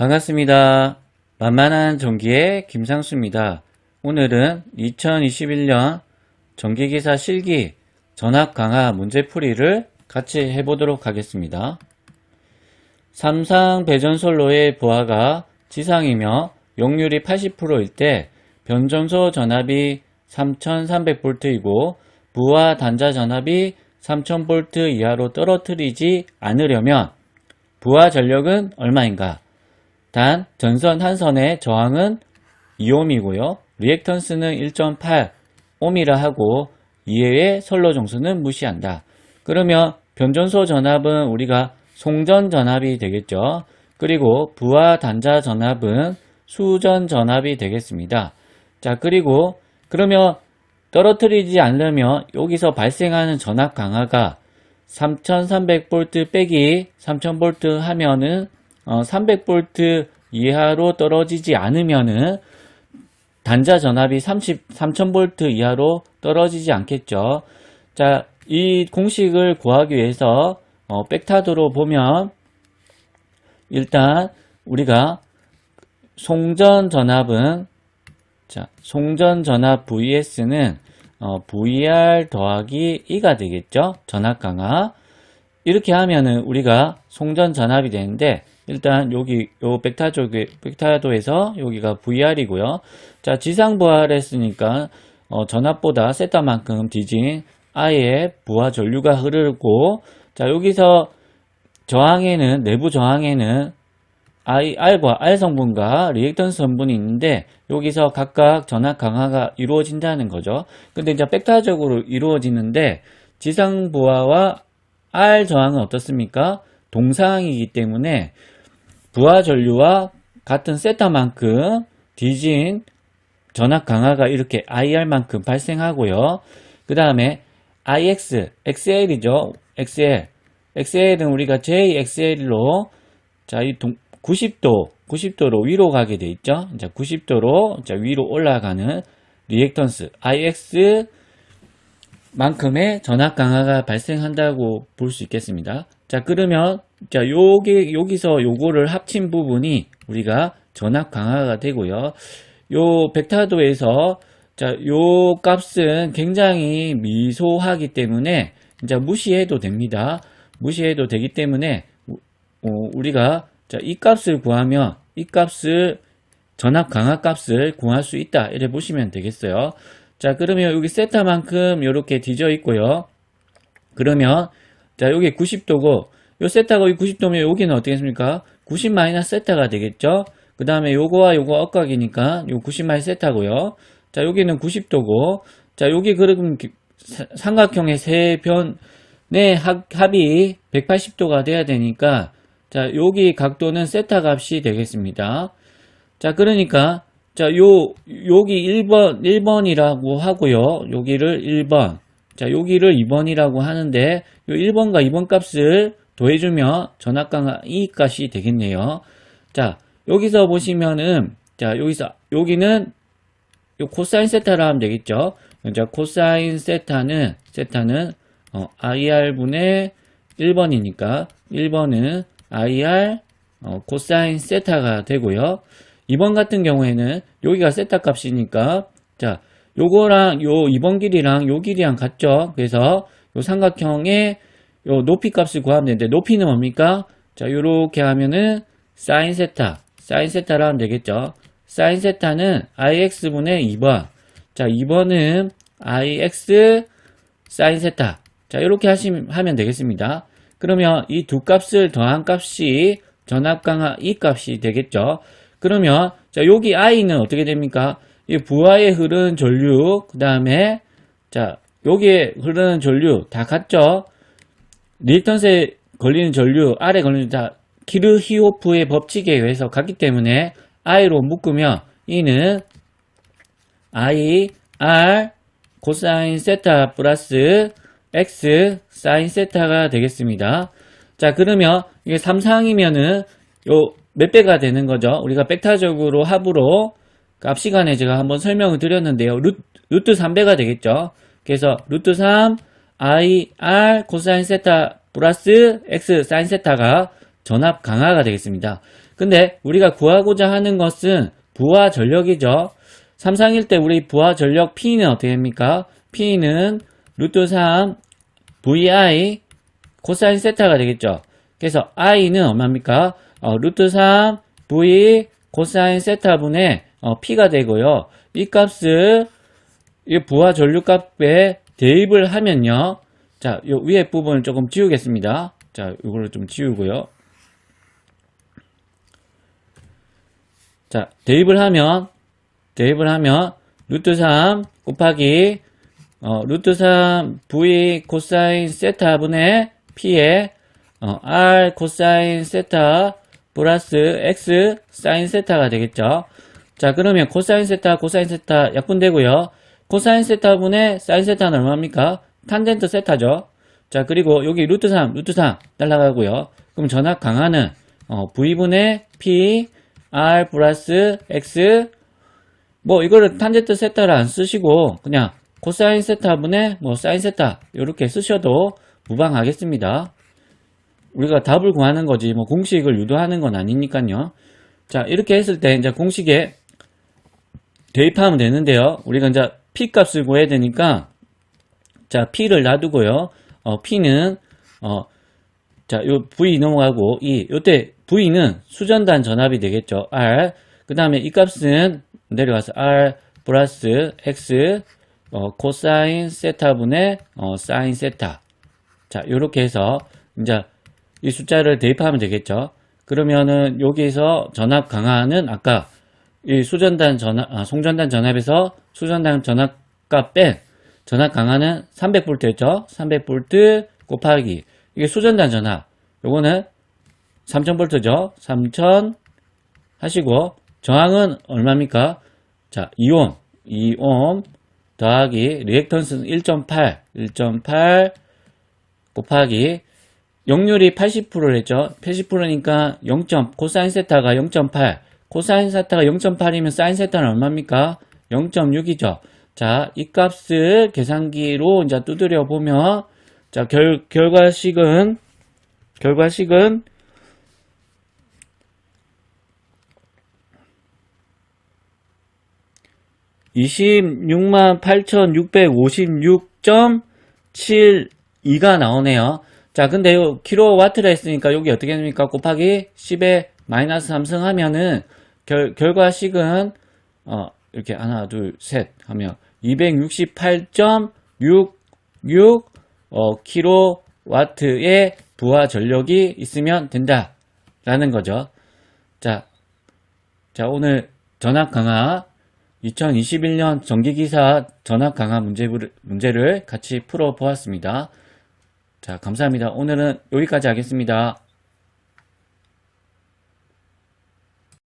반갑습니다. 만만한 전기의 김상수입니다. 오늘은 2021년 전기기사 실기 전압 강화 문제풀이를 같이 해보도록 하겠습니다. 삼상 배전솔로의 부하가 지상이며 용률이 80%일 때 변전소 전압이 3300V이고 부하 단자 전압이 3000V 이하로 떨어뜨리지 않으려면 부하 전력은 얼마인가? 단 전선 한 선의 저항은 2옴이고요. 리액턴스는 1.8 옴이라 하고 이외의 선로 종수는 무시한다. 그러면 변전소 전압은 우리가 송전 전압이 되겠죠. 그리고 부하 단자 전압은 수전 전압이 되겠습니다. 자, 그리고 그러면 떨어뜨리지 않으면 여기서 발생하는 전압 강화가 3300V 빼기 3000V 하면은 어, 300V 이하로 떨어지지 않으면은 단자 전압이 30, 3000V 이하로 떨어지지 않겠죠. 자, 이 공식을 구하기 위해서 어, 백타도로 보면 일단 우리가 송전 전압은 자, 송전 전압 VS는 어, VR 더하기 E가 되겠죠. 전압 강화. 이렇게 하면은 우리가 송전 전압이 되는데 일단 여기 요 벡타 쪽에 벡타도에서 여기가 VR이고요. 자, 지상 부하를 했으니까 어, 전압보다 세타만큼 뒤진 아예 부하 전류가 흐르고 자, 여기서 저항에는 내부 저항에는 I, R과 R 성분과 리액턴스 성분이 있는데 여기서 각각 전압 강화가 이루어진다는 거죠. 근데 이제 벡터적으로 이루어지는데 지상 부하와 R 저항은 어떻습니까? 동상이기 때문에 부하 전류와 같은 세타만큼 뒤진 전압 강화가 이렇게 IR만큼 발생하고요. 그 다음에 IX, XL이죠. XL. XL은 우리가 JXL로 자, 이 동, 90도, 90도로 위로 가게 돼 있죠. 자, 90도로 자, 위로 올라가는 리액턴스 IX 만큼의 전압 강화가 발생한다고 볼 수 있겠습니다. 자, 그러면 자, 요게 여기서 요거를 합친 부분이 우리가 전압 강화가 되고요. 요 벡타도에서 자, 요 값은 굉장히 미소하기 때문에 이제 무시해도 됩니다. 무시해도 되기 때문에 어, 우리가 자, 이 값을 구하면 이 값을 전압 강화 값을 구할 수 있다. 이래 보시면 되겠어요. 자, 그러면 여기 세타만큼 이렇게 뒤져 있고요. 그러면 자, 여기 90도고 요 세타가 여기 90도면 여기는 어떻게 했습니까? 90 마이너스 세타가 되겠죠? 그 다음에 요거와 요거 엇각이니까 요 90 마이너스 세타고요. 자, 여기는 90도고 자, 여기 그럼 삼각형의 세 변의 합이 180도가 돼야 되니까 자, 여기 각도는 세타 값이 되겠습니다. 자, 그러니까 자, 요 여기 1번 1번이라고 하고요. 여기를 1번. 자, 여기를 2번이라고 하는데 요 1번과 2번 값을 더해 주면 전압 강화 이 값이 되겠네요. 자, 여기서 보시면은 자, 여기서 여기는 요 코사인 세타라 하면 되겠죠. 자, 코사인 세타는 세타는 어, IR분의 1번이니까 1번은 IR 어, 코사인 세타가 되고요. 2번 같은 경우에는 여기가 세타 값이니까 자 요거랑 요 2번 길이랑 요 길이랑 같죠. 그래서 요 삼각형의 요 높이 값을 구하면 되는데 높이는 뭡니까? 자 요렇게 하면은 사인 세타 사인 세타라 하면 되겠죠. 사인 세타는 IX분의 2번 자 2번은 IX 사인 세타 자 이렇게 하시면 되겠습니다. 그러면 이 두 값을 더한 값이 전압 강화 이 값이 되겠죠. 그러면 자 여기 i는 어떻게 됩니까? 이 부하에 흐르는 전류 그 다음에 자 여기에 흐르는 전류 다 같죠? 리턴스에 걸리는 전류 아래 걸리는 다 키르히오프의 법칙에 의해서 같기 때문에 i로 묶으면 이는 i r 코사인 세타 플러스 x 사인 세타가 되겠습니다. 자 그러면 이게 3상이면은 요 몇 배가 되는 거죠. 우리가 벡타적으로 합으로 앞 시간에 제가 한번 설명을 드렸는데요. 루, 루트 3배가 되겠죠. 그래서 루트 3 i r 코사인 세타 플러스 x 사인 세타가 전압 강화가 되겠습니다. 근데 우리가 구하고자 하는 것은 부하 전력이죠. 삼상일 때 우리 부하 전력 P는 어떻게 됩니까? P는 루트 3 VI 코사인 세타가 되겠죠. 그래서 I는 얼마입니까? 어, 루트 3 V 코사인 세타분의 어, P가 되고요. 이 값을 이 부하 전류 값에 대입을 하면요. 자, 요 위에 부분을 조금 지우겠습니다. 자, 이거를 좀 지우고요. 자, 대입을 하면, 대입을 하면, 루트 3 곱하기, 어, 루트 3 V 코사인 세타분의 P에, 어, R 코사인 세타 플러스 X 사인 세타가 되겠죠. 자, 그러면 코사인 세타, 코사인 세타 약분되고요. 코사인 세타분의 사인 세타는 얼마입니까? 탄젠트 세타죠. 자, 그리고 여기 루트 3, 루트 3 날라가고요. 그럼 전압 강화는 어, V분의 P, R 플러스 X 뭐 이거를 탄젠트 세타를 안 쓰시고 그냥 코사인 세타분의 뭐 사인 세타 이렇게 쓰셔도 무방하겠습니다. 우리가 답을 구하는 거지 뭐 공식을 유도하는 건 아니니까요. 자, 이렇게 했을 때 이제 공식에 대입하면 되는데요. 우리가 이제 P 값을 구해야 되니까 자, P를 놔두고요. 어, P는 어, 자, 요 V 넘어가고 이 요때 V는 수전단 전압이 되겠죠. R. 그 다음에 이 값은 내려가서 R 플러스 X 어, 코사인 세타분의 어, 사인 세타. 자, 요렇게 해서 이제 이 숫자를 대입하면 되겠죠. 그러면은 여기서 전압 강화는 아까 이 수전단 전압, 아, 송전단 전압에서 수전단 전압값 뺀 전압 강화는 300볼트였죠. 300볼트 곱하기 이게 수전단 전압. 요거는 3000볼트죠. 3000 하시고 저항은 얼마입니까? 자, 2옴. 2옴 더하기 리액턴스는 1.8. 1.8 곱하기 역률이 80%를 했죠. 80%니까 0. 코사인 세타가 0.8. 코사인 세타가 0.8이면 사인 세타는 얼마입니까? 0.6이죠. 자, 이 값을 계산기로 이제 두드려 보면 자, 결, 결과식은 결과식은 (26만 8,656.72가) 나오네요. 자, 근데 요 킬로와트라 했으니까 여기 어떻게 됩니까? 곱하기 10에 마이너스 3승 하면은 결, 결과식은 어, 이렇게 하나, 둘, 셋 하면 268.66 어, 킬로와트의 부하 전력이 있으면 된다. 라는 거죠. 자, 자, 오늘 전압 강화 2021년 전기기사 전압 강화 문제를, 문제를 같이 풀어 보았습니다. 자, 감사합니다. 오늘은 여기까지 하겠습니다.